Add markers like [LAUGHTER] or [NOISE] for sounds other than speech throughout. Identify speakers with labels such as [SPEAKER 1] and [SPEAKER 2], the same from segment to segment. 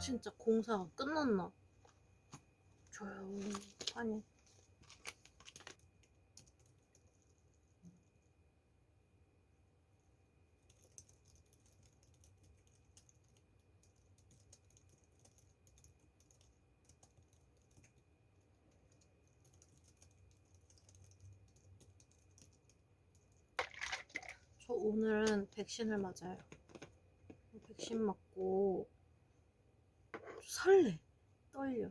[SPEAKER 1] 진짜 공사가 끝났나? 조용하니. 저 오늘은 백신을 맞아요. 백신 맞고 설레, 떨려.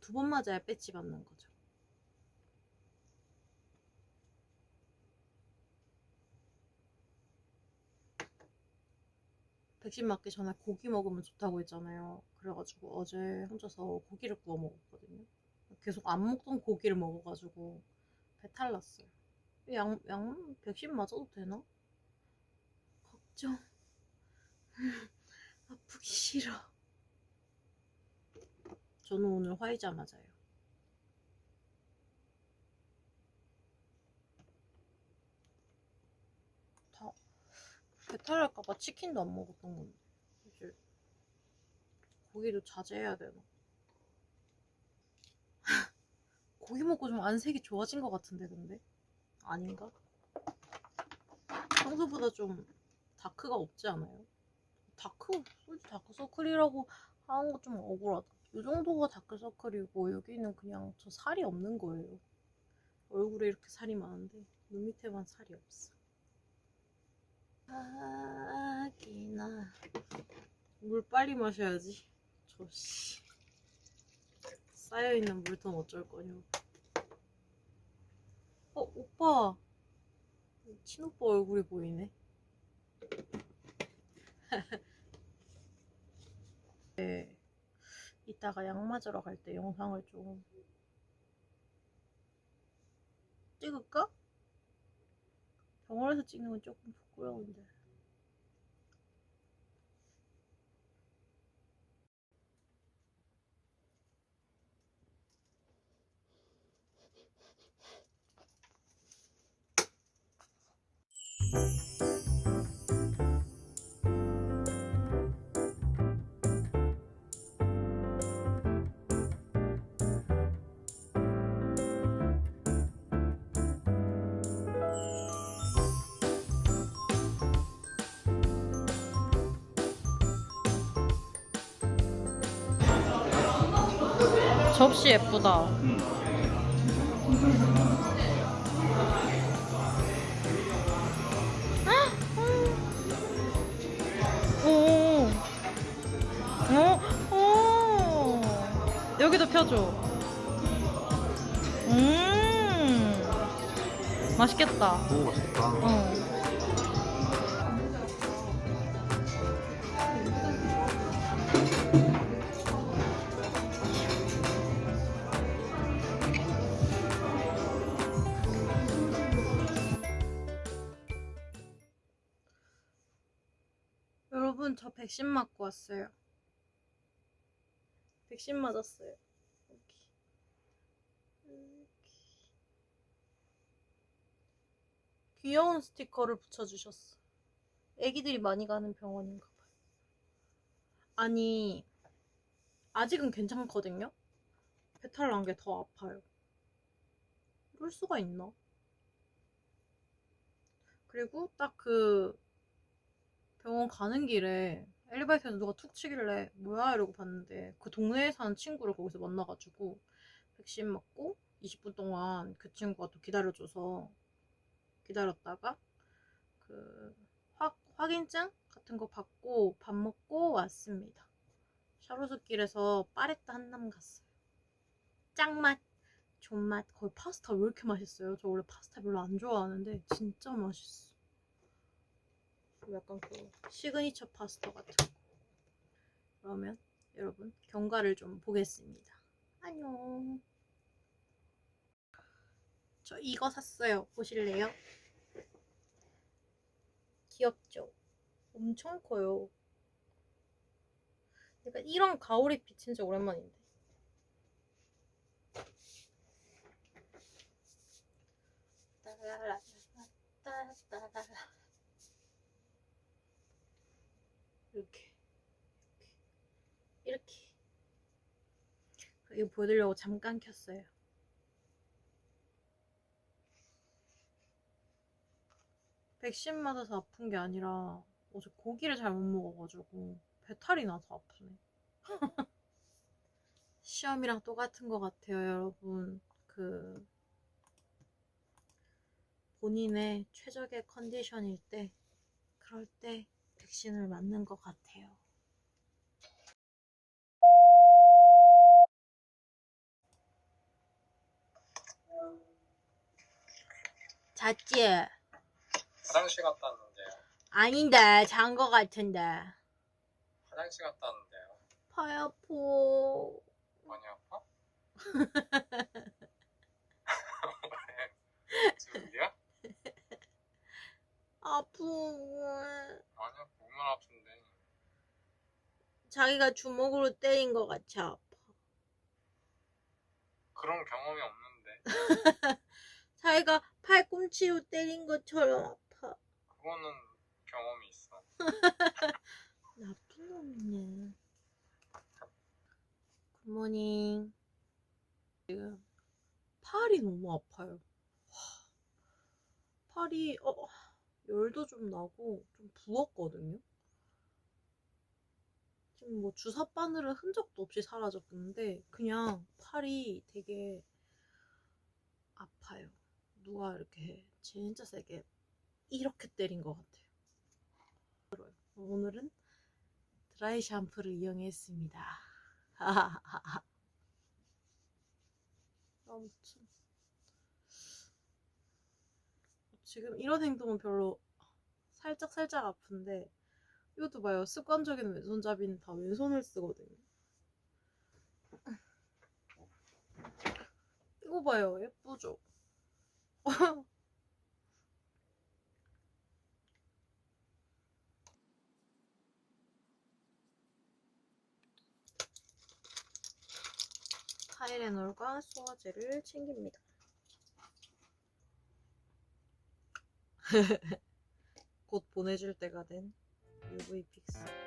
[SPEAKER 1] 두 번 맞아야 배지 받는 거죠. 백신 맞기 전에 고기 먹으면 좋다고 했잖아요. 그래가지고 어제 혼자서 고기를 구워 먹었거든요. 계속 안 먹던 고기를 먹어가지고 배탈 났어요. 양, 양, 백신 맞아도 되나? 걱정. [LAUGHS] 아프기 싫어. 저는 오늘 화이자 맞아요. 다 배탈 날까봐 치킨도 안 먹었던 건데 이제 고기도 자제해야 되나? [LAUGHS] 고기 먹고 좀 안색이 좋아진 것 같은데 근데 아닌가? 평소보다 좀 다크가 없지 않아요? 다크 솔직히 다크서클이라고 하는 거 좀 억울하다. 이 정도가 다크서클이고 여기는 그냥 저 살이 없는 거예요. 얼굴에 이렇게 살이 많은데 눈 밑에만 살이 없어. 아기나 물 빨리 마셔야지. 저씨 쌓여 있는 물통 어쩔 거냐. 어 오빠 친오빠 얼굴이 보이네. [LAUGHS] 네. 이따가 약 맞으러 갈 때 영상을 좀 찍을까? 병원에서 찍는 건 조금 부끄러운데. 접시 예쁘다. 오. 어? 오. 여기도 펴줘. 음. 맛있겠다.
[SPEAKER 2] 오 맛있다.
[SPEAKER 1] 어. 백신 맞고 왔어요. 백신 맞았어요. 여기. 여기. 귀여운 스티커를 붙여주셨어. 애기들이 많이 가는 병원인가 봐요. 아니, 아직은 괜찮거든요? 배탈 난 게 더 아파요. 이럴 수가 있나? 그리고 딱 그 병원 가는 길에 엘리베이터에서 누가 툭 치길래 뭐야 이러고 봤는데 그 동네에 사는 친구를 거기서 만나가지고 백신 맞고 20분 동안 그 친구가 또 기다려줘서 기다렸다가 그 확, 확인증 같은 거 받고 밥 먹고 왔습니다. 샤로스길에서 파레타 한남 갔어요. 짱맛, 존맛, 거의 파스타 왜 이렇게 맛있어요? 저 원래 파스타 별로 안 좋아하는데 진짜 맛있어. 약간 그 시그니처 파스타 같은 거. 그러면 여러분 경과를 좀 보겠습니다. 안녕. 저 이거 샀어요. 보실래요? 귀엽죠? 엄청 커요. 약간 이런 가오리빛 진짜 오랜만인데. 따라라라따따라. 이렇게. 이렇게. 지금 보여드리려고 잠깐 켰어요. 백신 맞아서 아픈 게 아니라 어제 고기를 잘 못 먹어가지고 배탈이 나서 아프네. [LAUGHS] 시험이랑 똑같은 것 같아요, 여러분. 그 본인의 최적의 컨디션일 때 그럴 때 백신을 맞는 것 같아요. 잤지?
[SPEAKER 2] 화장실 갔다 왔는데요.
[SPEAKER 1] 아닌데 잔거 같은데
[SPEAKER 2] 화장실 갔다 왔는데요.
[SPEAKER 1] 팔 아파
[SPEAKER 2] 많이 아파? 지금 이야?
[SPEAKER 1] 아프
[SPEAKER 2] 아니 야, 목만 아픈데.
[SPEAKER 1] 자기가 주먹으로 때린 거 같이 아파
[SPEAKER 2] 그런 경험이 없는데. [LAUGHS]
[SPEAKER 1] 자기가 팔꿈치로 때린 것처럼 아파
[SPEAKER 2] 그거는 경험이 있어. [LAUGHS]
[SPEAKER 1] 나쁜 놈이네 굿모닝 지금 팔이 너무 아파요 와, 팔이 어, 열도 좀 나고 좀 부었거든요. 지금 뭐 주사 바늘은 흔적도 없이 사라졌는데 그냥 팔이 되게 아파요. 누가 이렇게 진짜 세게 이렇게 때린 것 같아요. 오늘은 드라이 샴푸를 이용했습니다. [LAUGHS] 아무튼 지금 이런 행동은 별로 살짝 살짝 아픈데 이것도 봐요. 습관적인 왼손잡이는 다 왼손을 쓰거든요. 이거 봐요. 예쁘죠? [LAUGHS] 타이레놀과 소화제를 챙깁니다. [LAUGHS] 곧 보내줄 때가 된 UV 픽스.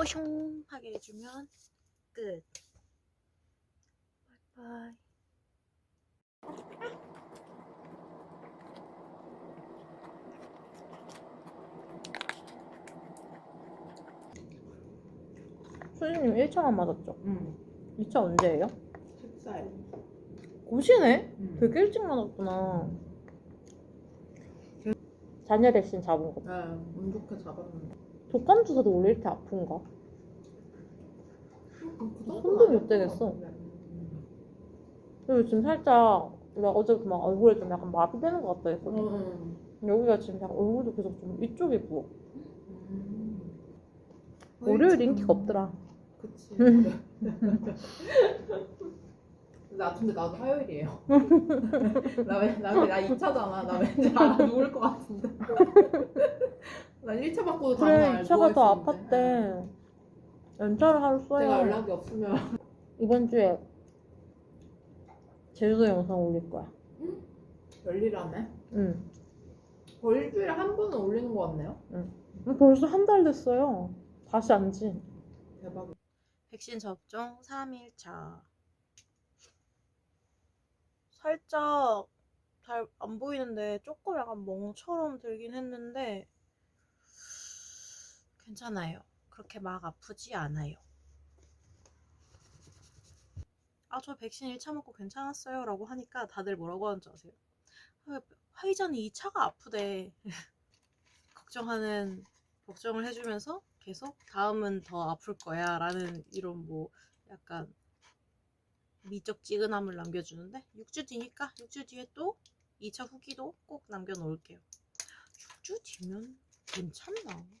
[SPEAKER 1] 뽀숑 하게 해주면 끝. 바이바이. 소진님 1차만 맞았죠?
[SPEAKER 3] 응.
[SPEAKER 1] 2차 언제예요?
[SPEAKER 3] 14일.
[SPEAKER 1] 곧이네?
[SPEAKER 3] 응.
[SPEAKER 1] 되게 일찍 맞았구나. 잔여 백신 잡은 거.
[SPEAKER 3] 네, 운 좋게 잡았는데.
[SPEAKER 1] 독감 주사도 원래 이렇게 아픈가?
[SPEAKER 3] 그
[SPEAKER 1] 손도 못 대겠어. 그리고 지금 살짝 내가 어제부터 막 얼굴에 좀 약간 마비되는 것 같다 했거든.
[SPEAKER 3] 응.
[SPEAKER 1] 여기가 지금 약간 얼굴도 계속 좀 이쪽이 부어.
[SPEAKER 3] 음.
[SPEAKER 1] 월요일 인기가 없더라.
[SPEAKER 3] 그치. [LAUGHS] 나 근데 나도 화요일이에요. [LAUGHS] 나, 왠- 나, 나 2차잖아. 나 왠지 알아 누울 것 같은데. [LAUGHS] 난 1차 받고도
[SPEAKER 1] 그래,
[SPEAKER 3] 다음날
[SPEAKER 1] 2차가 더
[SPEAKER 3] 누워있었는데.
[SPEAKER 1] 아팠대. 연차를 하루 써야
[SPEAKER 3] 내가 연락이 없으면 [LAUGHS]
[SPEAKER 1] 이번 주에 제주도 영상 올릴 거야.
[SPEAKER 3] 열일하네.
[SPEAKER 1] 응.
[SPEAKER 3] 거 일주일에 한 번은 올리는 것 같네요.
[SPEAKER 1] 음, 벌써 한 달 됐어요. 다시 안 지.
[SPEAKER 3] 대박.
[SPEAKER 1] 백신 접종 3일차. 살짝 잘 안 보이는데 조금 약간 멍처럼 들긴 했는데 괜찮아요. 그렇게 막 아프지 않아요. 아, 저 백신 1차 먹고 괜찮았어요. 라고 하니까 다들 뭐라고 하는 줄 아세요? 아, 화이자는 2차가 아프대. [LAUGHS] 걱정하는, 걱정을 해주면서 계속 다음은 더 아플 거야. 라는 이런 뭐 약간 미적 찌근함을 남겨주는데 6주 뒤니까 6주 뒤에 또 2차 후기도 꼭 남겨놓을게요. 6주 뒤면 괜찮나?